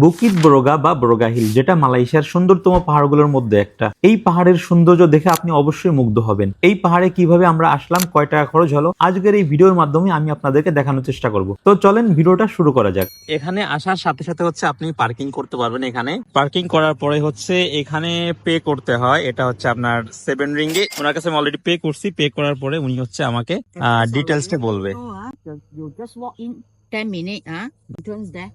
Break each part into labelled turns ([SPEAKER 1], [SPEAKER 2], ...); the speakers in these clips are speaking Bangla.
[SPEAKER 1] বুকিত বরোগা বা বরোগা হিল যেটা মালয়েশিয়ার সুন্দরতম পাহাড়গুলোর মধ্যে একটা। এই পাহাড়ের সৌন্দর্য দেখে আপনি অবশ্যই মুগ্ধ হবেন। এই পাহাড়ে কীভাবে আমরা আসলাম কয় টাকা খরচ হলো আজকের এই ভিডিওর মাধ্যমে আমি আপনাদেরকে দেখানোর চেষ্টা করব। তো চলেন ভিডিওটা শুরু করা যাক। এখানে আসার সাথে সাথে হচ্ছে আপনি পার্কিং করতে পারবেন এখানে। পার্কিং করার পরে হচ্ছে এখানে পে করতে হয়। এটা হচ্ছে আপনার সেভেন রিঙ্গে। ওনার কাছে আমি অলরেডি পে করছি। পে করার পরে উনি হচ্ছে আমাকে ডিটেলসটা বলবে।
[SPEAKER 2] So, ah, you just walk in 10 minutes, ah, entrance there.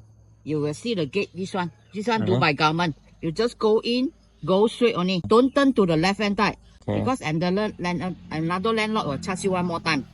[SPEAKER 2] You will see the gate, this one. This one do
[SPEAKER 1] Uh-huh.
[SPEAKER 2] by government. You just go in, go straight only. Don't turn to the left hand side.
[SPEAKER 1] Okay.
[SPEAKER 2] Because another, land, another landlord will charge you one more time.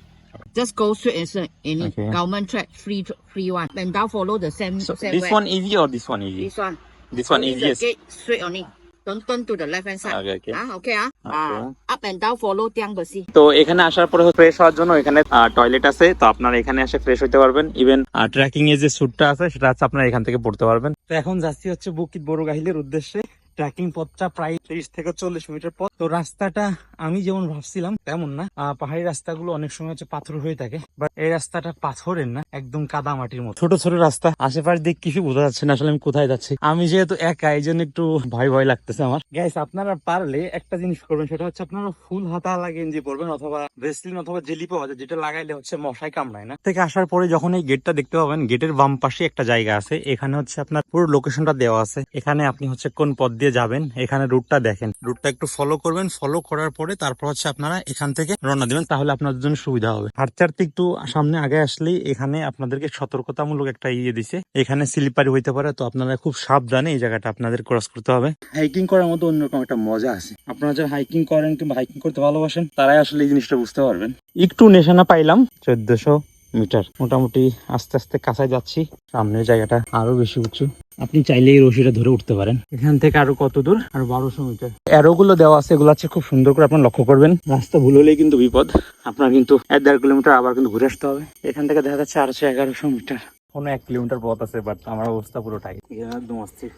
[SPEAKER 2] Just go straight and straight. Any
[SPEAKER 1] Okay.
[SPEAKER 2] government track, free, free one. And now follow the same,
[SPEAKER 1] So
[SPEAKER 2] same
[SPEAKER 1] this
[SPEAKER 2] way.
[SPEAKER 1] one easy or this one easy?
[SPEAKER 2] This one.
[SPEAKER 1] This one
[SPEAKER 2] Go in
[SPEAKER 1] easiest.
[SPEAKER 2] The gate straight only. Don't turn to the left hand side.
[SPEAKER 1] Okay, okay.
[SPEAKER 2] Ah, okay, ah.
[SPEAKER 1] Okay.
[SPEAKER 2] Uh, up and down follow Tiang Basi.
[SPEAKER 1] তো এখানে আসার পরে ফ্রেশ হওয়ার জন্য এখানে টয়লেট আছে তো আপনারা এখানে এসে ফ্রেশ হতে পারবেন ইভেন ট্রেকিং এর যে স্যুটটা আছে সেটা হচ্ছে আপনারা এখান থেকে পড়তে পারবেন তো এখন যাচ্ছি হচ্ছে বুকিত বড় গাহিলের উদ্দেশ্যে ট্রেকিং পথটা প্রায় তিরিশ থেকে চল্লিশ মিটার পথ তো রাস্তাটা আমি যেমন ভাবছিলাম, তেমন না। পাহাড়ি রাস্তাগুলো অনেক সময় হচ্ছে পাথর হয়ে থাকে বাট এই রাস্তাটা পাথরের না, একদম কাদা মাটির মতো। ছোট ছোট রাস্তা আশেপাশ দিক কিছু বোঝা যাচ্ছে না, আসলে আমি কোথায় যাচ্ছি। আমি যেহেতু একা এই জন্য একটু ভয় ভয় লাগতেছে আমার। গাইস আপনারা পারলে একটা জিনিস করবেন, সেটা হচ্ছে আপনারা ফুল হাতা গেঞ্জি পরবেন, অথবা ভেসলিন অথবা জেলি পাওয়া যায়, যেটা লাগাইলে হচ্ছে মশাই কামড়ায় না। থেকে আসার পরে যখন এই গেটটা দেখতে পাবেন গেটের বাম পাশে একটা জায়গা আছে, এখানে হচ্ছে আপনার পুরো লোকেশনটা দেওয়া আছে। এখানে আপনি হচ্ছে কোন পথ দিয়ে যাবেন, এখানে রুটটা দেখেন। রুটটা একটু ফলো করবেন ফলো করার পরে তারপর হচ্ছে আপনারা এখান থেকে রওনা দিবেন তাহলে আপনাদের জন্য সুবিধা হবে। হাঁটতে হাঁটতে একটু সামনে আগে আসলেই এখানে আপনাদেরকে সতর্কতামূলক একটা ইয়ে দিছে। এখানে স্লিপারি হইতে পারে তো আপনারা খুব সাবধানে এই জায়গাটা আপনাদের ক্রস করতে হবে। হাইকিং করার মতো অন্যরকম একটা মজা আছে। আপনারা যারা হাইকিং করেন কিংবা হাইকিং করতে ভালোবাসেন তারাই আসলে এই জিনিসটা বুঝতে পারবেন। একটু নেশানা পাইলাম চোদ্দশো মিটার। মোটামুটি আস্তে আস্তে কাছায় যাচ্ছি। সামনের জায়গাটা আরও বেশি উঁচু। আপনি চাইলে এই রশিটা ধরে উঠতে পারেন। এখান থেকে আরও কত দূর? আর বারোশো মিটার। অ্যারো গুলো দেওয়া আছে এগুলো আছে খুব সুন্দর করে আপনার লক্ষ্য করবেন। রাস্তা ভুল হলেই কিন্তু বিপদ। আপনার কিন্তু এক দেড় কিলোমিটার আবার কিন্তু ঘুরে আসতে হবে। এখান থেকে দেখা যাচ্ছে আটশো এগারোশো মিটার। কোনো এক কিলোমিটার পথ আছে বাট আমার অবস্থা পুরো টাইট একদম অস্থির।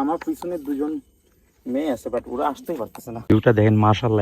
[SPEAKER 1] আমার পিছনে দুজন মেয়ে আছে বাট ওরা আসতেই পারতেছে না। ভিউটা দেখেন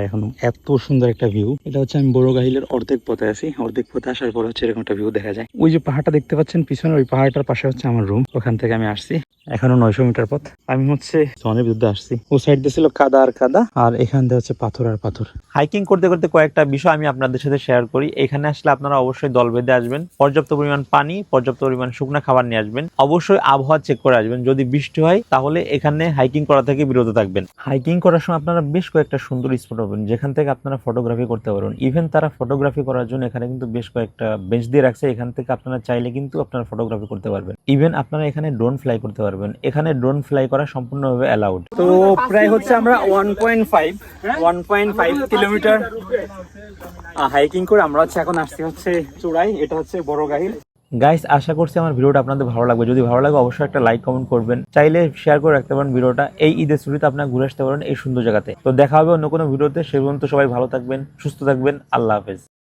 [SPEAKER 1] এখন এত সুন্দর একটা ভিউ এটা হচ্ছে আমি বড় গাহিলের অর্ধেক পথে আছি অর্ধেক পথে আসার পর হচ্ছে এরকম একটা ভিউ দেখা যায়। ওই যে পাহাড়টা দেখতে পাচ্ছেন পিছনে ওই পাহাড়টার পাশে হচ্ছে আমার রুম ওখান থেকে আমি আসছি। এখনও নয়শো মিটার পথ। আমি হচ্ছে জনের বিরুদ্ধে আসছি। ও সাইড দিয়ে ছিল কাদা আর কাদা, আর এখান দিয়ে হচ্ছে পাথর আর পাথর। হাইকিং করতে করতে কয়েকটা বিষয় আমি আপনাদের সাথে শেয়ার করি। এখানে আসলে আপনারা অবশ্যই দল বেঁধে আসবেন, পর্যাপ্ত পরিমাণ পানি, পর্যাপ্ত পরিমাণ শুকনা খাবার নিয়ে আসবেন। অবশ্যই আবহাওয়া চেক করে আসবেন। যদি বৃষ্টি হয়, তাহলে এখানে হাইকিং করা থেকে বিরত থাকবেন। হাইকিং করার সময় আপনারা বেশ কয়েকটা সুন্দর স্পট পাবেন যেখান থেকে আপনারা ফটোগ্রাফি করতে পারবেন। ইভেন তারা ফটোগ্রাফি করার জন্য এখানে কিন্তু বেশ কয়েকটা বেঞ্চ দিয়ে রাখছে। এখান থেকে আপনারা চাইলে কিন্তু আপনারা ফটোগ্রাফি করতে পারবেন। ইভেন আপনারা এখানে ড্রোন ফ্লাই করতে পারবেন এখানে ড্রোন ফ্লাই করা সম্পূর্ণভাবে অ্যালাউড তো প্রায় হচ্ছে আমরা one point five one point five kilometre hiking করে আমরা হচ্ছে এখন আসছি হচ্ছে চূড়াই এটা হচ্ছে বড় গাহিল গাইস আশা করছি আমার ভিডিওটা আপনাদের ভালো লাগবে। যদি ভালো লাগে অবশ্যই একটা লাইক কমেন্ট করবেন। চাইলে শেয়ার করে রাখতে পারেন ভিডিওটা। এই ঈদের ছুটিতে আপনারা ঘুরে আসতে পারেন এই সুন্দর জায়গাতে। তো দেখা হবে অন্য কোনো ভিডিওতে। সে পর্যন্ত সবাই ভালো থাকবেন সুস্থ থাকবেন। আল্লাহ হাফেজ।